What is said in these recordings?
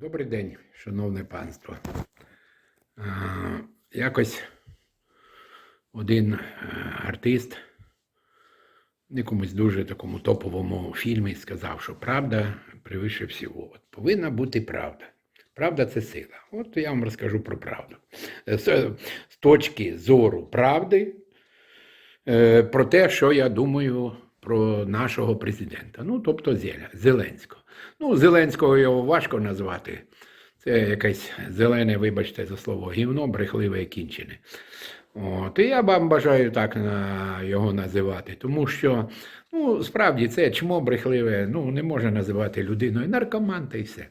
Добрий день, шановне панство. Якось один е, артист в якомусь дуже такому топовому фільмі сказав, що правда превише всього. От повинна бути правда. Правда це сила. От я вам розкажу про правду. З, з точки зору правди, е, про те, що я думаю про нашого президента. Ну, тобто Зеленського. Ну, Зеленського його важко назвати. Це якесь зелене, вибачте за слово, гівно, брехливе кінчене. От, і я вам бажаю так на його називати, тому що ну, справді це чмо брехливе, ну, не можна називати людиною наркоман та й все.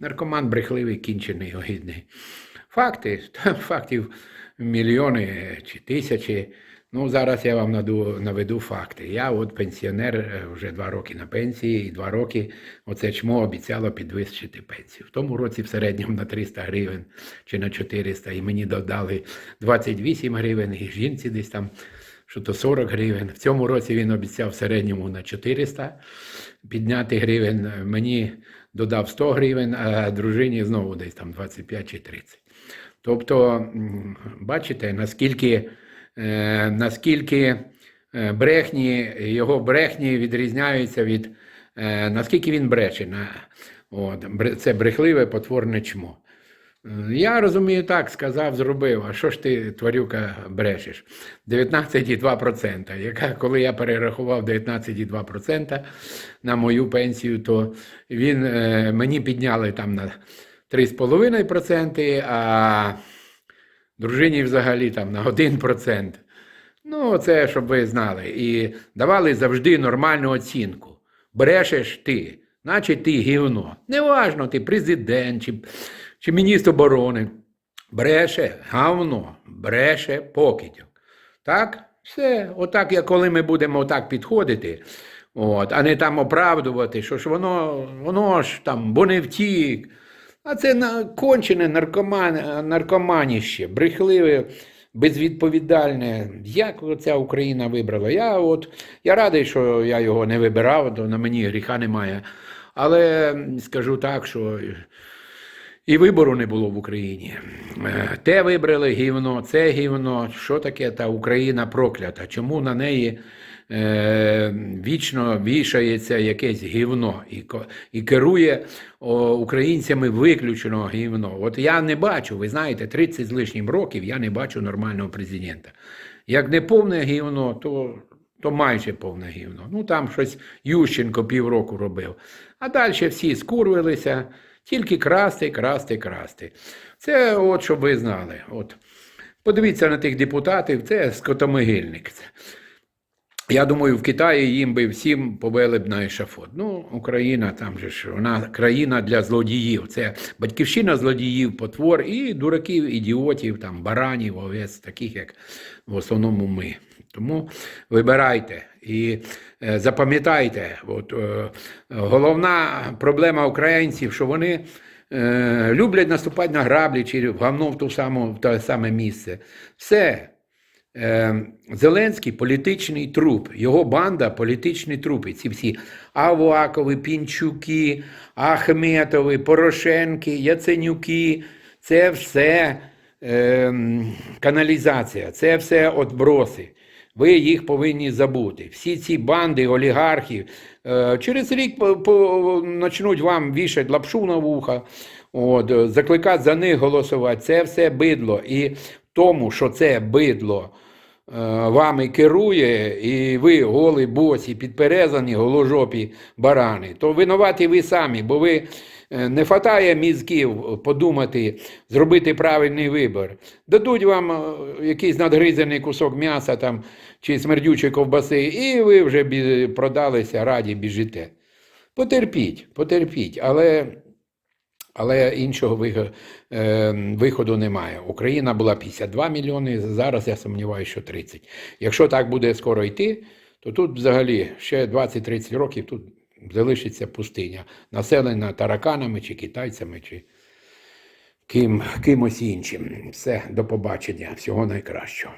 Наркоман брехливий, кінчений, огидний. Факти, фактів мільйони чи тисячі. Ну, зараз я вам наду, наведу факти. Я от пенсіонер е, вже два роки на пенсії, і два роки оце чмо обіцяло підвищити пенсію. В тому році в середньому на 300 гривень чи на 400, і мені додали 28 гривень, і жінці десь там що то 40 гривень. В цьому році він обіцяв в середньому на 400 підняти гривень. Мені додав 100 гривень, а дружині знову десь там 25 чи 30. Тобто, бачите, наскільки, е, наскільки е, брехні, його брехні відрізняються від е, наскільки він брече. На, от, це брехливе потворне чмо. Е, Я розумію так, сказав, зробив. А що ж ти, тварюка, брешеш? 19,2%. Яка, коли я перерахував 19,2% на мою пенсію, то він, е, мені підняли там на 3,5%, а дружині взагалі там на 1%. Ну, це щоб ви знали. І давали завжди нормальну оцінку. Брешеш ти, значить ти гівно. Неважно, ти президент чи, чи міністр оборони. Бреше гавно, бреше покидьок. Так? Все, отак, як коли ми будемо отак підходити, от, а не там оправдувати, що ж воно, воно ж там, бо не втік. А це кончене наркоман, наркоманіще, брехливе, безвідповідальне. Як ця Україна вибрала? Я от я радий, що я його не вибирав, то на мені гріха немає. Але скажу так, що і вибору не було в Україні. Е, Те вибрали гівно, це гівно. Що таке та Україна проклята? Чому на неї е, вічно вішається якесь гівно і, і керує о, українцями виключено гівно? От я не бачу, ви знаєте, 30 з лишнім років я не бачу нормального президента. Як не повне гівно, то то майже повне гівно. Ну там щось Ющенко півроку робив. А далі всі скурвилися, тільки красти, красти, красти. Це от щоб ви знали. От. Подивіться на тих депутатів, це скотомогильник. Я думаю, в Китаї їм би всім повели б на ешафот. Ну, Україна там же ж вона країна для злодіїв. Це батьківщина злодіїв, потвор і дураків, ідіотів, там, баранів, овець, таких, як в основному ми. Тому вибирайте і е, запам'ятайте, от, е, головна проблема українців, що вони е, люблять наступати на граблі чи в говно в, ту саму, в те саме місце. Все. Е, Зеленський політичний труп, його банда політичні трупи. Ці всі Авакови, Пінчуки, Ахметови, Порошенки, Яценюки. Це все е, каналізація, це все отброси. Ви їх повинні забути. Всі ці банди олігархів е, через рік по, по, почнуть вам вішати лапшу на вуха, от, закликати за них голосувати. Це все бидло. І тому, що це бидло вами керує, і ви голі, босі, підперезані, голожопі барани, то винуваті ви самі, бо ви е, не хватає мізків подумати, зробити правильний вибір. Дадуть вам е, якийсь надгризаний кусок м'яса там, чи смердючої ковбаси, і ви вже продалися, раді біжите. Потерпіть, потерпіть, але але іншого е, виходу немає. Україна була 52 мільйони, зараз я сумніваюся, що 30. Якщо так буде скоро йти, то тут взагалі ще 20-30 років тут залишиться пустиня, населена тараканами чи китайцями, чи ким, кимось іншим. Все, до побачення, всього найкращого.